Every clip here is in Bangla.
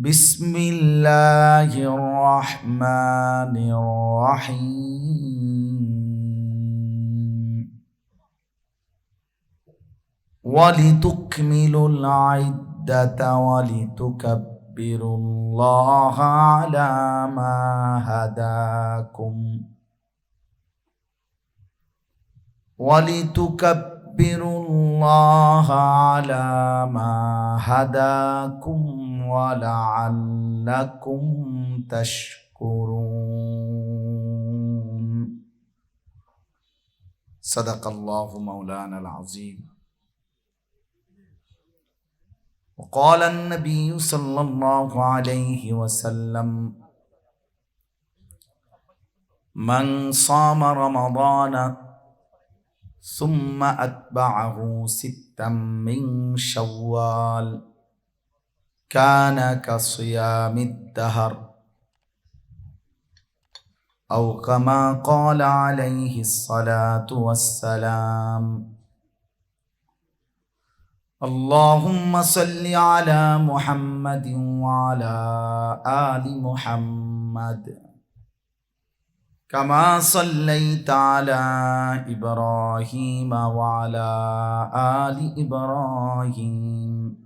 بسم الله الرحمن الرحيم. ولتكملوا العدة ولتكبروا الله على ما هداكم. ولتكبروا الله على ما هداكم. ولعلكم تشكرون. صدق الله مولانا العظيم. وقال النبي صلى الله عليه وسلم من صام رمضان ثم أتبعه ستا من شوال كان كصيام الدهر أو كما قال عليه الصلاة والسلام. اللهم صل على محمد وعلى آل محمد. كما صليت على إبراهيم وعلى آل إبراهيم.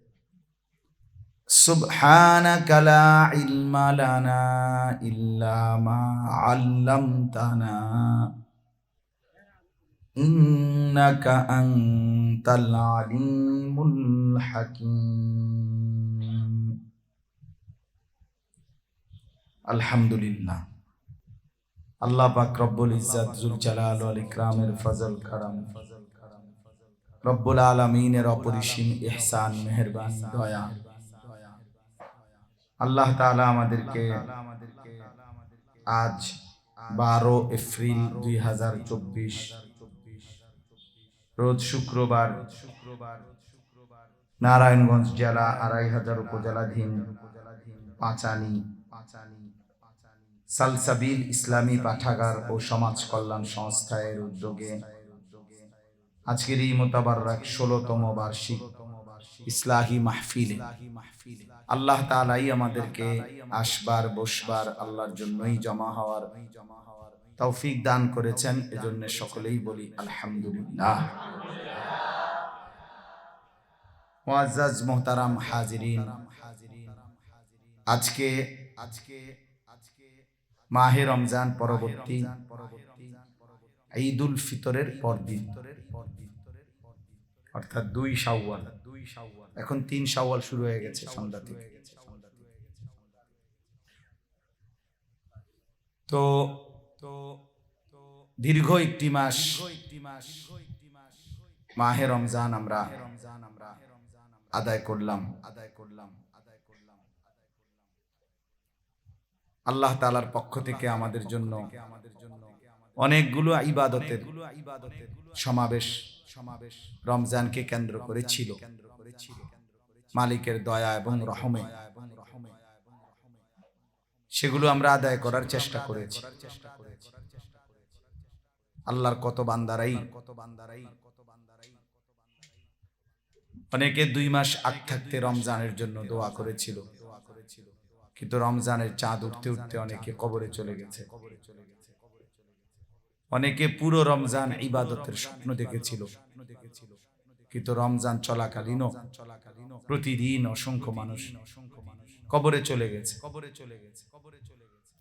سبحانك لا علم لنا إلا ما علمتنا إنك أنت العليم الحكيم الحمد لله আল্লাহ পাক রব্বুল ইজ্জাত জুল জালাল ওয়াল ইকরামের ফজল কারাম রব্বুল আলামিনের অপরিসীম ইহসান মেহেরবান দয়া আল্লাহ তালা আমাদেরকে আজ বারো এপ্রিল দুই হাজার চব্বিশ রোজ শুক্রবার নারায়ণগঞ্জ জেলা আড়াই হাজার উপজেলাধীন পাঁচানি সালসাবিল ইসলামী পাঠাগার ও সমাজ কল্যাণ সংস্থা এর উদ্যোগে আজকের এই মোতাবার ষোলতম বার্ষিক ইসলাহী মাহফিলে আল্লাহ তালাই আমাদেরকে আসবার, বসবার আল্লাহর জন্যই জমা হওয়ার জমা হওয়ার তৌফিক দান করেছেন। এজন্য সকলেই বলি আলহামদুলিল্লাহ। মুআজ্জাজ, মোহতারাম, হাজিরিন আজকে আজকে আজকে মাহে রমজান পরবর্তী ঈদুল ফিতরের পরদিন, অর্থাৎ দুই শাওয়াল। এখন তিন শাওয়াল শুরু হয়ে গেছে সন্ধ্যা থেকে। তো তো দীর্ঘ একটি মাস মাহে রমজান আমরা আদায় করলাম। আদায় করলাম আদায় করলাম। আল্লাহ তালার পক্ষ থেকে আমাদের জন্য অনেকগুলো ইবাদতের সমাবেশ সমাবেশ রমজানকে কেন্দ্র করে ছিল মালিকের দয়া এবং রহমে। সেগুলো আমরা আদায় করার চেষ্টা করেছি। আল্লাহর কত বান্দারাই কত বান্দারাই। অনেকে দুই মাস আগ থাকতে রমজানের জন্য দোয়া করেছিল। কিন্তু রমজানের চাঁদ উঠতে উঠতে অনেকে কবরে চলে গেছে। অনেকে পুরো রমজান ইবাদতের স্বপ্ন দেখেছিল। কিন্তু রমজান চলাকালীনও প্রতিদিন অসংখ্য মানুষ কবরে চলে গেছে। কবরে চলে গেছে কবরে চলে গেছে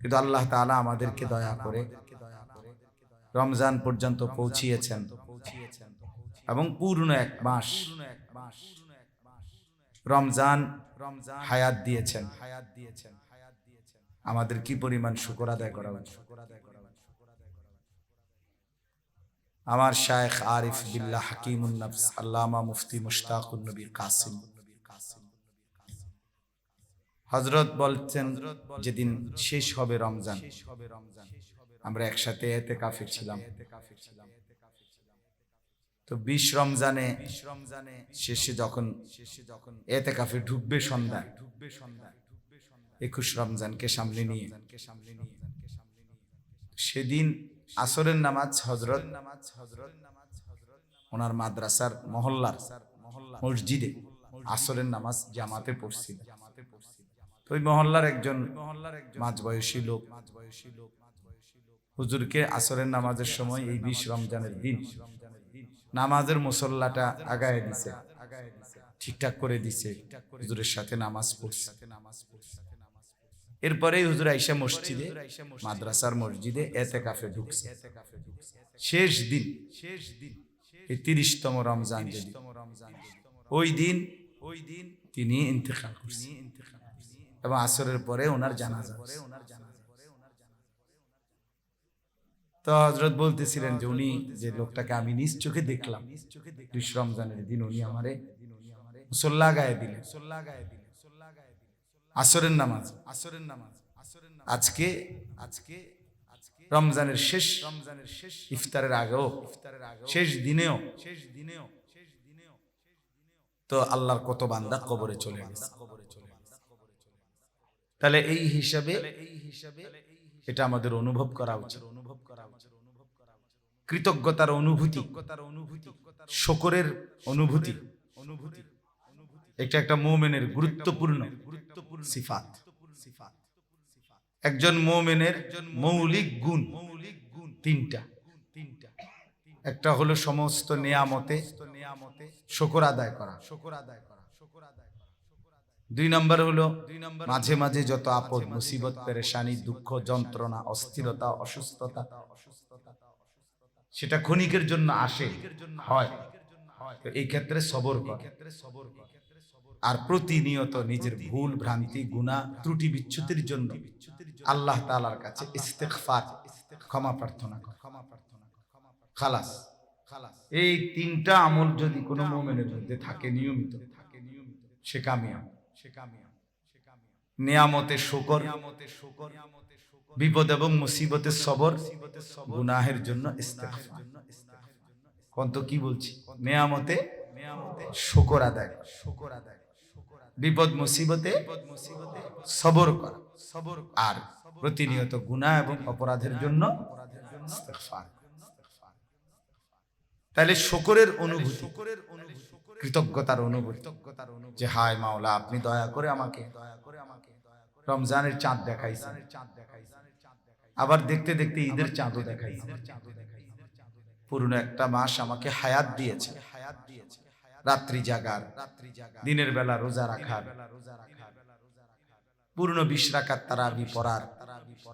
কিন্তু আল্লাহ তাআলা আমাদেরকে দয়া করে রমজান পর্যন্ত পৌঁছিয়েছেন এবং পূর্ণ এক মাস রমজান হায়াত দিয়েছেন। হায়াত দিয়েছেন আমাদের কি পরিমাণ শুকর আদায় করা শুকর আদায় করা আমার শায়েখ আরিফ বিল্লাহ হাকিমুন নফস, আল্লামা মুফতি মুশতাকুন নবী কাসিম। হজরত বলছেন, যেদিন শেষ হবে রমজান, আমরা একসাথে এতে কাফে ছিলাম। তো বিশ রমজানে রমজানে শেষে যখন শেষে যখন এতে কাফে ঢুকবে সন্ধ্যায় ঢুকবে সন্ধ্যায় একুশ রমজানকে সামনে নিয়ে, সেদিন আসরের নামাজ হজরত ওনার মাদ্রাসার মহল্লার মহল্লা মসজিদে আসরের নামাজ জামাতে পড়ছিল। তো ওই মহল্লার একজন মাঝ বয়সী লোক লোক হুজুরকে আসরের নামাজের সময় এই বিশ রমজানের দিন নামাজের মুসল্লাটা আগায় দিছে, ঠিকঠাক করে দিছে, হুজুরের সাথে নামাজ পড়ছে নামাজ পড়ছে। এরপরে হুজুর আইসা মসজিদে, মাদ্রাসার মসজিদে এতে কাফে ঢুকছে। শেষ দিন শেষ দিন তিরিশতম রমজান ওই দিন ওই দিন তিনি ইন্তেকাল করছেন এবং আসরের পরে ওনার জানাজা ওনার তো হজরত বলতেছিলেন যে উনি, যে লোকটাকে আমি নিজ চোখে দেখলাম। বিশ রমজানের দিন উনি আমারে মুসল্লা গায়ে দিলেন মুসল্লা গায়ে দিলেন। আসরের নামাজ আসরের নামাজ আসরের আজকে আজকে আজকে রমজানের শেষ রমজানের শেষ ইফতারের আগেও ইফতারের আগেও শেষ দিনেও শেষ দিনেও শেষ দিনেও তো আল্লাহর কত বান্দা কবরে চলে গেছে। কবরে চলে তাহলে এই হিসাবে এই হিসাবে এটা আমাদের অনুভব করা উচিত। অনুভব করা উচিত অনুভব করা উচিত কৃতজ্ঞতার অনুভূতি কৃতজ্ঞতার অনুভূতি শকরের অনুভূতি অনুভূতি। এটা একটা মোমেনের গুরুত্বপূর্ণ সিফাত। একজন মোমেনের মৌলিক গুণ মৌলিক গুণ তিনটা। একটা হলো সমস্ত নিয়ামতে শকর আদায় করা। শকর আদায় করা শকর আদায় করা দুই নম্বর হলো মাঝে মাঝে যত আপদ, মুসিবত, পেরেশানি, দুঃখ, যন্ত্রণা, অস্থিরতা, অসুস্থতা, সেটা ক্ষণিকের জন্য আসে, হয়। এই ক্ষেত্রে সবর কর। আর প্রতিনিয়ত নিজের ভুল, ভ্রান্তি গুণা ত্রুটি বিচ্ছুতির জন্য আল্লাহ তালার কাছে ইস্তেকফার ক্ষমা প্রার্থনা কর। ক্ষমা প্রার্থনা খালাস। খালাস এই তিনটা আমল যদি কোনো মোমেনের মধ্যে থাকে নিয়মিত থাকে নিয়মিত সে কামিয়াম সে কামিয়াম নিয়ামতে শকর, বিপদ এবং মুসিবতের সবর, গুনাহের জন্য কন্ত কি বলছি? নিয়ামতে শকর আদায় কর। শকর আদায় বিপদ মুসিবতে সবর কর। সবর আর প্রতিনিয়ত গুনাহ এবং অপরাধের জন্য তাহলে শকরের অনুভূতি, কৃতজ্ঞতার অনুভূতি যে, হায় মাওলা, আপনি দয়া করে আমাকে দয়া করে আমাকে রমজানের চাঁদ দেখাইছেন। আবার দেখতে দেখতে ঈদের চাঁদও দেখাইছেন। পুরনো একটা মাস আমাকে হায়াত দিয়েছে হায়াত দিয়েছে। রাত্রি জাগার দিনের বেলা রোজা রাখার পূর্ণ বিশ রাখার তারাবি পড়ার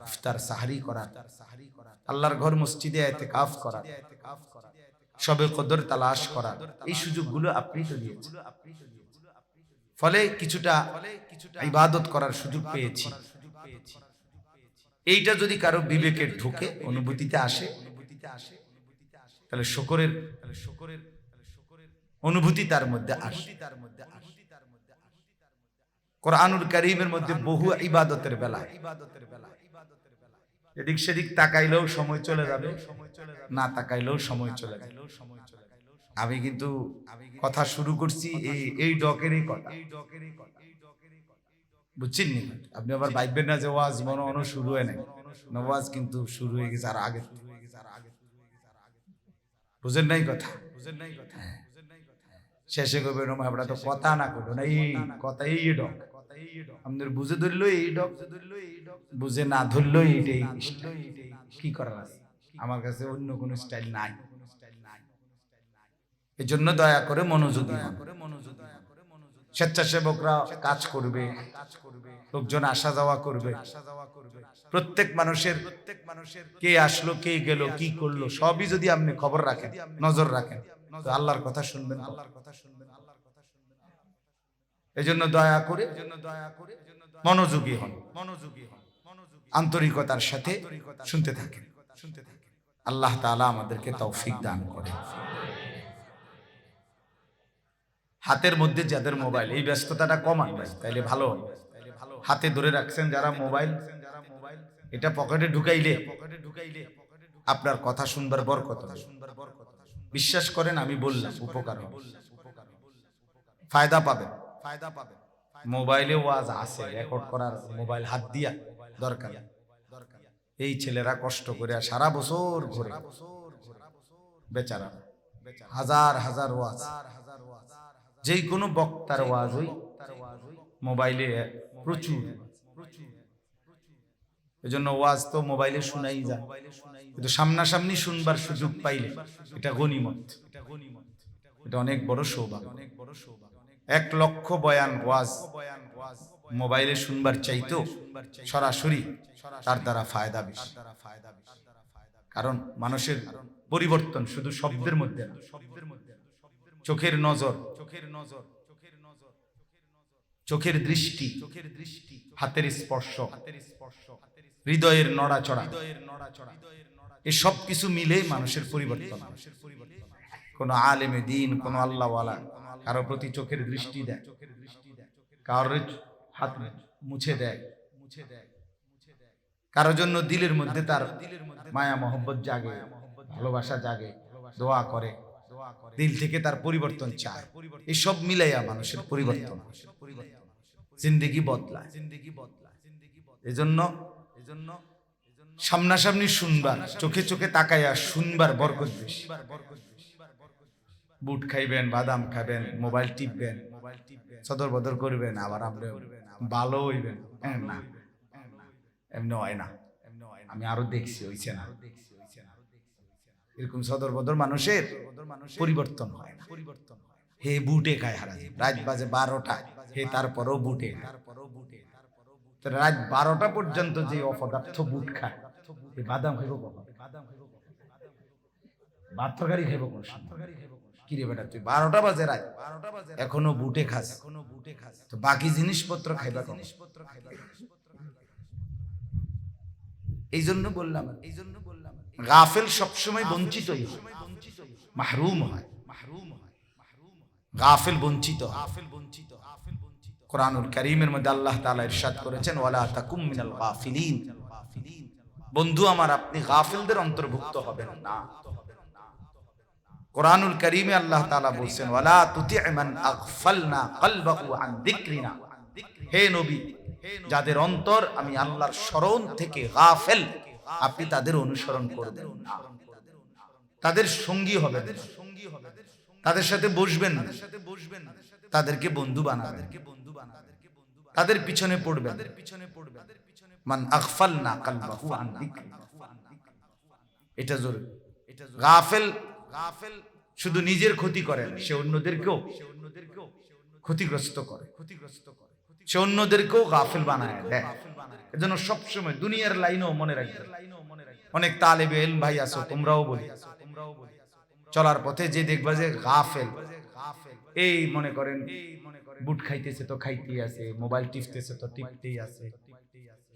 ইফতার সাহারি করার আল্লাহর ঘর মসজিদে এতে কাফ করার সবে কদর তালাশ করার এই সুযোগগুলো আপনি তো দিয়েছেন। ফলে কিছুটা ইবাদত করার সুযোগ পেয়েছি। এইটা যদি কারও বিবেকের ঢুকে অনুভূতিতে আসে অনুভূতিতে আসে তাহলে শকরের তাহলে শকরের অনুভূতি তার মধ্যে আসে। কোরআনুল করিমের মধ্যে বহু ইবাদতের বেলা। ইবাদতের এদিক সেদিক তাকাইলেও সময় চলে যাবে, না তাকাইলেও সময় চলে যাবে। আমি কিন্তু কথা শুরু করছি এই এই ডকেরই কথা। বুঝছেন নি? আপনি আবার ভাববেন না যে ওয়াজ মনে মনে শুরু হয় নাই। ওয়াজ কিন্তু শুরু হয়ে গেছে আর আগে বুঝেন নাই কথা? বুঝেন নাই কথা শেষে কবে করবে আমরা তো কথা না করব না এই কথা এই ডক। আমাদের বুঝে ধরলো এই ডক। বুঝে না ধরলো এইটাই কি করার আছে? আমার কাছে অন্য কোন স্টাইল নাই। এই জন্য দয়া করে মনোযোগী করে মনোযোগী স্বেচ্ছাসেবকরা কাজ করবে লোকজন আসা যাওয়া করবে। প্রত্যেক মানুষের প্রত্যেক মানুষের কে আসলো কে গেল কি করল সবই যদি আপনি খবর রাখেন নজর রাখেন। তো আল্লাহর কথা শুনবেন আল্লাহর কথা শুনবেন আল্লাহর কথা শুনবেন এই জন্য দয়া করে দয়া করে মনোযোগী হন। মনোযোগী হন আন্তরিকতার সাথে শুনতে থাকেন। শুনতে থাকেন। আল্লাহ তাআলা আমাদেরকে তৌফিক দান করে। হাতের মধ্যে যাদের মোবাইল এই ব্যস্ততাটা কমান তাইলে ভালো হাতে ধরে রাখছেন যারা মোবাইল এটা পকেটে ঢুকাইলে আপনার কথা শুনবার বরকত হবে। বিশ্বাস করেন আমি বললাম উপকার হবে। ফায়দা পাবেন। ফায়দা পাবেন মোবাইলে ওয়াজ আছে রেকর্ড করার মোবাইল হাত দিয়া দরকার। এই ছেলেরা কষ্ট করে সারা বছর ঘুরে। বেচারা। হাজার হাজার ওয়াজ। যেই কোনো বক্তার ওয়াজ ওই মোবাইলে প্রচুর। প্রচুর। এজন্য ওয়াজ তো মোবাইলে শোনাই যায়। কিন্তু সামনাসামনি শুনবার সুযোগ পাইলে এটা গনিমত এটা অনেক বড় সৌভাগ্য অনেক বড় সৌভাগ্য এক লক্ষ বয়ান ওয়াজ মোবাইলে শুনবার চাইতো সরাসরি তার দ্বারা ফায়দা বেশি। কারণ মানুষের পরিবর্তন শুধু শব্দের মধ্যে না, চোখের নজর চোখের নজর চোখের নজর চোখের দৃষ্টি চোখের দৃষ্টি হাতের স্পর্শ হাতের হৃদয়ের নড়াচড়া। এই সব কিছু মিলে মানুষের পরিবর্তন। কোন আলেমে দিন, কোন আল্লাহওয়ালা কারও প্রতি চোখের দৃষ্টি দেয়, কারোর হাত মুছে দেয় মুছে দেয় কারও জন্য দিলের মধ্যে তার মায়া, মহব্বত জাগে, ভালোবাসা জাগে, দোয়া করে, দিল থেকে তার পরিবর্তন চায়। এই সব মিলাইয়া মানুষের পরিবর্তন। জিন্দেগি বদলায় জিন্দেগি বদলায়। এজন্য সামনাসামনি শুনবার, চোখে চোখে তাকাইয়া শুনবার বরকত বেশি। বুট খাইবেন, বাদাম খাবেন, মোবাইল টিপবেন, সদর বদর করবেন, আবার আপনি ভালো হইবেন। না, এমনি হয় না। আমি আরও দেখছি, হইছে না। এরকম সদর বদর মানুষের পরিবর্তন হয় না। পরিবর্তন হে বুটে খায় হারা রাত বাজে বারোটা, হে তারপরও বুটে তারপরও বুটে রাত বারোটা পর্যন্ত যে অপদার্থ বুট খায়, এ বাদাম খাইব কখন? খাইব কি রে বেটা, তুই বারোটা বাজে রাত, এখনও বুটে খাস। এখনও বুটে খাস তো বাকি জিনিসপত্র খাইবা জিনিসপত্র এই জন্য বললাম এই জন্য বললাম গাফেল সবসময় বঞ্চিতই হয়। মাহরুম হয়। মাহরুম হয় গাফেল বঞ্চিত গাফেল বঞ্চিত কোরআনুল করিমের মধ্যে আল্লাহ তালা ইরশাদ করেছেন, ওয়ালা তাকুম গাফিলিন। বন্ধু আমার, আপনি গাফিলদের অন্তর্ভুক্ত হবেন না। কোরআনুল করিমে আল্লাহ তাআলা বলছেন, ওয়ালা তুতি মান আগফালনা কলবাহু আন যিকরিনা। হে নবী, যাদের অন্তর আমি আল্লাহর স্মরণ থেকে গাফেল, আপনি তাদের অনুসরণ করবেন না। তাদের সঙ্গী হবেন না। তাদের সাথে বসবেন। তাদেরকে বন্ধু বানাবেন। তাদের পিছনে পড়বেন। মান কলবাহু আন এটা জোর। গাফেল গাফেল শুধু নিজের ক্ষতি করেন সে অন্যদেরকেও ক্ষতিগ্রস্ত করে। ক্ষতিগ্রস্ত করে। সে অন্যদেরকেও গাফেল বানায় দেয়। এজন্য সবসময় দুনিয়ার লাইনও মনে রাখবে অনেক তালেবে এলম ভাই আছো তোমরাও বলি। চলার পথে যে দেখবা যে গাফেল। এই মনে করেন বুট খাইতেছে তো খাইতেই আছে মোবাইল টিপতেছে তো টিপতেই আছে।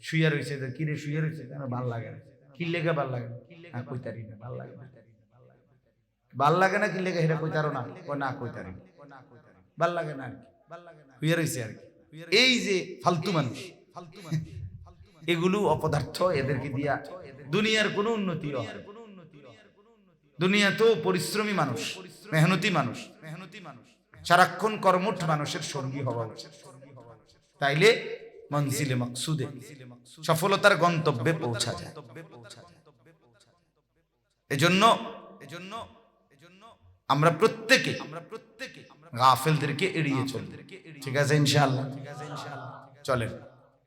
শুয়ে রয়েছে যে কিরে শুয়ে রয়েছে কেন? ভালো লাগে না। কি লেগে ভালো লাগে না? হ্যাঁ, কইতারি না ভালো লাগে ভালো লাগে না কি লেগে? সেটা কইতারো না। ও না কইতারি ভালো লাগে না আর কি। শুয়ে রয়েছে আর কি। এই যে ফালতু মানুষ। ফালতু মানুষ এগুলো অপদার্থ এদেরকে দিয়া দুনিয়ার কোনো উন্নতি হয়। দুনিয়া তো পরিশ্রমী মানুষ মেহনতি মানুষ মেহনতি মানুষ। সারাক্ষণ কর্মঠ মানুষের সঙ্গী হওয়া উচিত। তাইলে মনজিলে মকসুদে সফলতার গন্তব্যে পৌঁছা যায়। এজন্য এজন্য এজন্য আমরা প্রত্যেকে আমরা প্রত্যেকে গাফেলদেরকে এড়িয়ে চলি। ঠিক আছে, ইনশাআল্লাহ? চলেন।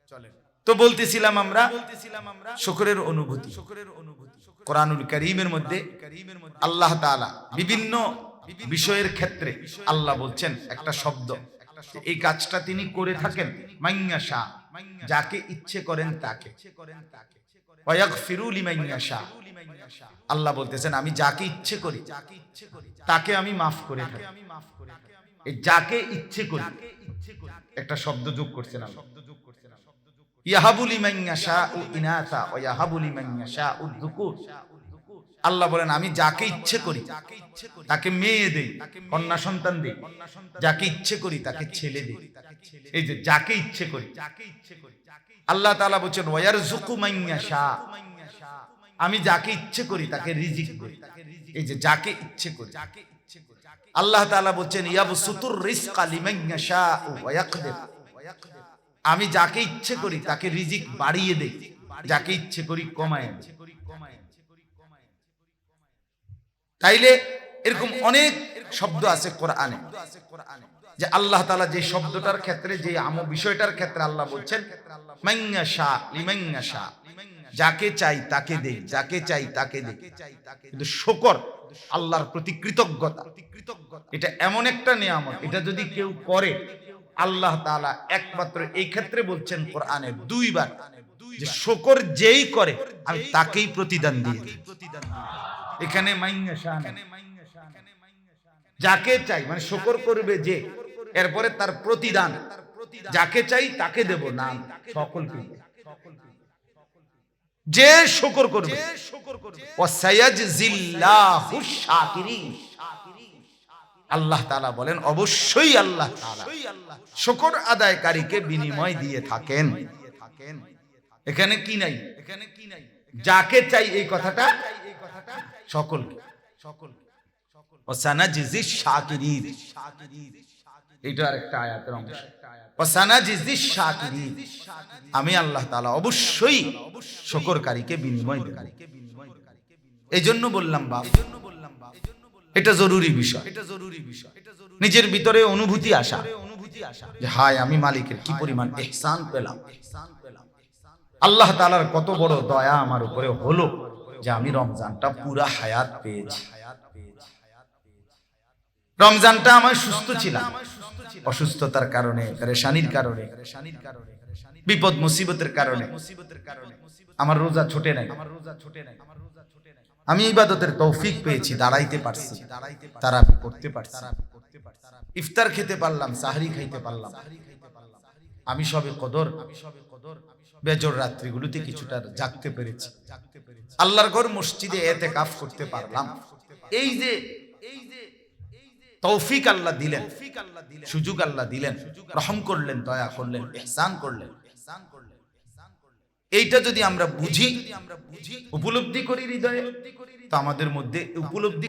চলেন তো বলতেছিলাম আমরা বলতেছিলাম আমরা শুকরের অনুভূতি শুকরের অনুভূতি। কোরআনুল করিমের মধ্যে আল্লাহ তাআলা বিভিন্ন বিষয়ের ক্ষেত্রে আল্লাহ বলছেন একটা শব্দ। এই কাজটা তিনি করে থাকেন মাইয়াশা, যাকে ইচ্ছে করেন তাকে। আল্লাহ বলতেছেন, আমি যাকে ইচ্ছে করি, তাকে আমি মাফ করে থাকি। যাকে ইচ্ছে করি, একটা শব্দ যোগ করছেন ইয়াহাবুলি মাইয়াশা ও ইনাসা ও ইয়াহাবুলি মাইয়াশা ও দুকুর। আল্লাহ বলেন, আমি যাকে ইচ্ছে করি, তাকে মেয়ে দেই, কন্যা সন্তান দেই, যাকে ইচ্ছে করি, তাকে ছেলে দেই। এই যে, যাকে ইচ্ছে করি। আল্লাহ তাআলা বলছেন ওয়ার জুকু মাইয়াশা আমি যাকে ইচ্ছে করি, তাকে রিজিক দেই। এই যে, যাকে ইচ্ছে করি। আল্লাহ তাআলা বলছেন, ইয়াবসুতুর রিজকা লিমান ইয়াশা ওয়া ইয়াকদির আমি যাকে ইচ্ছে করি, তাকে রিজিক বাড়িয়ে দেই, যাকে ইচ্ছে করি কমায় দেই। তাইলে এরকম অনেক শব্দ আছে কোরআনে, যে আল্লাহ তাআলা যে শব্দটার ক্ষেত্রে, যে আম বিষয়টার ক্ষেত্রে আল্লাহ বলছেন যাকে চাই তাকে দেই যাকে চাই তাকে দেই কিন্তু শকর, আল্লাহর প্রতি কৃতজ্ঞতা, এটা এমন একটা নিয়ামত, এটা যদি কেউ করে, আল্লাহ তাআলা একমাত্র এই ক্ষেত্রে বলছেন কোরআনে দুইবার, যে শকর যেই করে, আমি তাকেই প্রতিদান দিই। এখানে যাকে চাই মানে শকর করবে যে, এরপরে তার প্রতিদান। যাকে চাই তাকে দেব নাম। সকলকে। যে শকর করবে। আল্লাহ তাআলা বলেন, অবশ্যই আল্লাহ শকর আদায়কারীকে বিনিময় দিয়ে থাকেন। এখানে কি নাই এখানে কি নাই? যাকে চাই এই কথাটা সকলকে এটা আমি আল্লাহ অবশ্যই শকরকারীকে বিনিময় এই জন্য বললাম এটা জরুরি বিষয় এটা জরুরি বিষয়। নিজের ভিতরে অনুভূতি আসা। অনুভূতি যে হায়, আমি মালিকের কি পরিমাণ ইহসান পেলাম। আল্লাহ তালার কত বড় দয়া আমার উপরে হলো যে আমি রমজানটা পুরা হায়াত পেয়েছি। রমজানটা আমার সুস্থ ছিলাম, অসুস্থতার কারণে, পেরেশানির কারণে, বিপদ, মুসিবতের কারণে। আমার রোজা ছোটে নাই। আমি ইবাদতের তৌফিক পেয়েছি, দাঁড়াইতে পারছি তারা করতে পারছি। ইফতার খেতে পারলাম সাহরি খাইতে পারলাম। আমি সবে কদর বেজর রাত্রিগুলোতে কিছুটা জাগতে পেরেছি। আল্লাহর ঘর মসজিদে এতে কাফ করতে পারলাম। এই যে তৌফিক আল্লাহ দিলেন, সুযোগ আল্লাহ দিলেন, রহম করলেন, দয়া করলেন, ইহসান করলেন। এইটা যদি আমরা বুঝি, উপলব্ধি করি হৃদয়ে, তো আমাদের মধ্যে উপলব্ধি